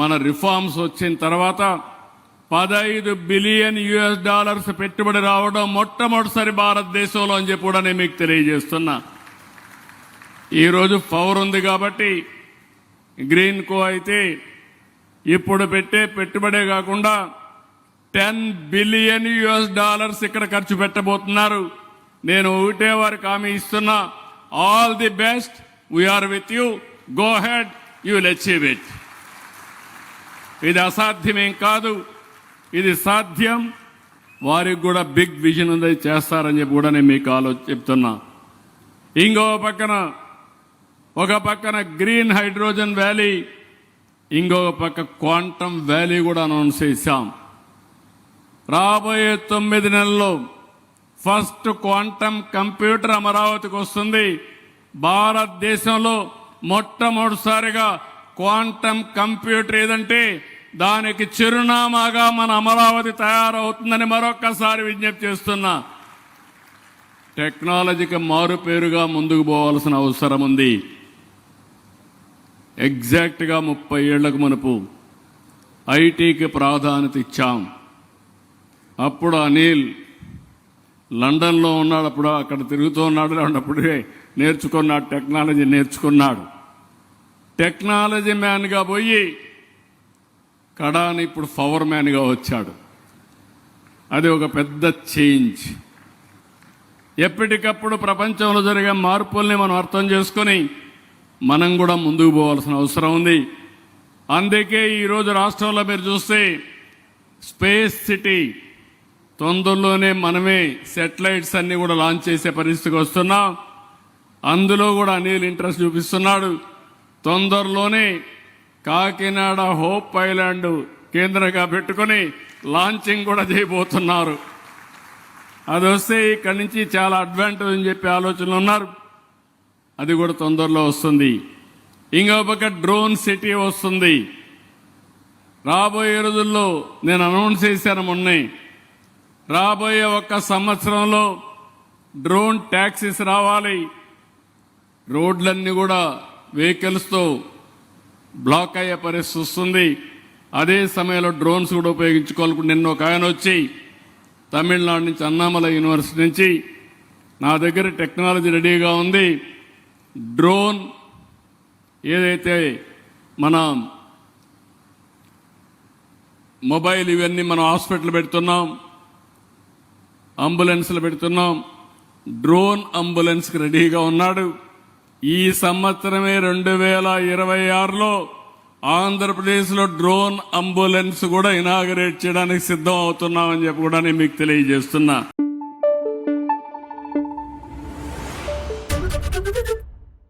మన రిఫార్మ్స్ వచ్చిన తర్వాత పదహైదు బిలియన్ యుఎస్ డాలర్స్ పెట్టుబడి రావడం మొట్టమొదటిసారి భారతదేశంలో అని చెప్పి కూడా నేను మీకు తెలియజేస్తున్నా. ఈరోజు పవర్ ఉంది కాబట్టి గ్రీన్ కో అయితే ఇప్పుడు పెట్టే పెట్టుబడే కాకుండా టెన్ బిలియన్ యుఎస్ డాలర్స్ ఇక్కడ ఖర్చు పెట్టబోతున్నారు. నేను ఒకటే వారికి హామీ ఇస్తున్నా all the best we're with you go ahead you will achieve it ఇది అసాధ్యమేం కాదు. ఇది సాధ్యం. వారికి కూడా బిగ్ విజన్ ఉంది చేస్తారని చెప్పి కూడా నేను మీకు ఆలో చెప్తున్నా. ఇంకో పక్కన ఒక పక్కన గ్రీన్ హైడ్రోజన్ వ్యాలీ ఇంకొక పక్క క్వాంటమ్ వ్యాలీ కూడా అనౌన్స్ చేశాం. రాబోయే తొమ్మిది నెలల్లో ఫస్ట్ క్వాంటమ్ కంప్యూటర్ అమరావతికి వస్తుంది. భారతదేశంలో మొట్టమొదటిసారిగా క్వాంటమ్ కంప్యూటర్ ఏదంటే దానికి చిరునామాగా మన అమరావతి తయారవుతుందని మరొక్కసారి విజ్ఞప్తి చేస్తున్నా. టెక్నాలజీకి మారుపేరుగా ముందుకు పోవాల్సిన అవసరం ఉంది. ఎగ్జాక్ట్గా ముప్పై ఏళ్ళకు మునుపు ఐటీకి ప్రాధాన్యత ఇచ్చాం. అప్పుడు అనిల్ లండన్లో ఉన్నాడు అప్పుడు అక్కడ తిరుగుతూ ఉన్నాడు అప్పుడే నేర్చుకున్నాడు టెక్నాలజీ నేర్చుకున్నాడు. టెక్నాలజీ మ్యాన్గా పోయి కడాని ఇప్పుడు పవర్ మ్యాన్గా వచ్చాడు. అది ఒక పెద్ద చేంజ్. ఎప్పటికప్పుడు ప్రపంచంలో జరిగే మార్పుల్ని మనం అర్థం చేసుకొని మనం కూడా ముందుకు పోవాల్సిన అవసరం ఉంది. అందుకే ఈరోజు రాష్ట్రంలో మీరు చూస్తే స్పేస్ సిటీ తొందరలోనే మనమే సెటిలైట్స్ అన్నీ కూడా లాంచ్ చేసే పరిస్థితికి వస్తున్నాం. అందులో కూడా అనిల్ ఇంట్రెస్ట్ చూపిస్తున్నాడు. తొందరలోనే కాకినాడ హోప్ ఐలాండ్ కేంద్రంగా పెట్టుకొని లాంచింగ్ కూడా చేయబోతున్నారు. అది వస్తే ఇక్కడి నుంచి చాలా అడ్వాంటేజ్ అని చెప్పి ఆలోచనలు ఉన్నారు. అది కూడా తొందరలో వస్తుంది. ఇంకో పక్క డ్రోన్ సిటీ వస్తుంది. రాబోయే రోజుల్లో నేను అనౌన్స్ చేశాను మొన్నే. రాబోయే ఒక్క సంవత్సరంలో డ్రోన్ ట్యాక్సీస్ రావాలి. రోడ్లన్నీ కూడా వెహికల్స్తో బ్లాక్ అయ్యే పరిస్థితి వస్తుంది. అదే సమయంలో డ్రోన్స్ కూడా ఉపయోగించుకోవాలి నిన్న ఒక ఆయన వచ్చి తమిళనాడు నుంచి అన్నామల యూనివర్సిటీ నుంచి నా దగ్గర టెక్నాలజీ రెడీగా ఉంది. డ్రోన్ ఏదైతే మన మొబైల్ ఇవన్నీ మనం హాస్పిటల్ పెడుతున్నాం అంబులెన్స్లు పెడుతున్నాం డ్రోన్ అంబులెన్స్కి రెడీగా ఉన్నాడు. ఈ సంవత్సరమే రెండు వేల ఇరవై ఆరులో ఆంధ్రప్రదేశ్లో డ్రోన్ అంబులెన్స్ కూడా ఇనాగరేట్ చేయడానికి సిద్ధం అవుతున్నామని చెప్పి కూడా నేను మీకు తెలియజేస్తున్నా.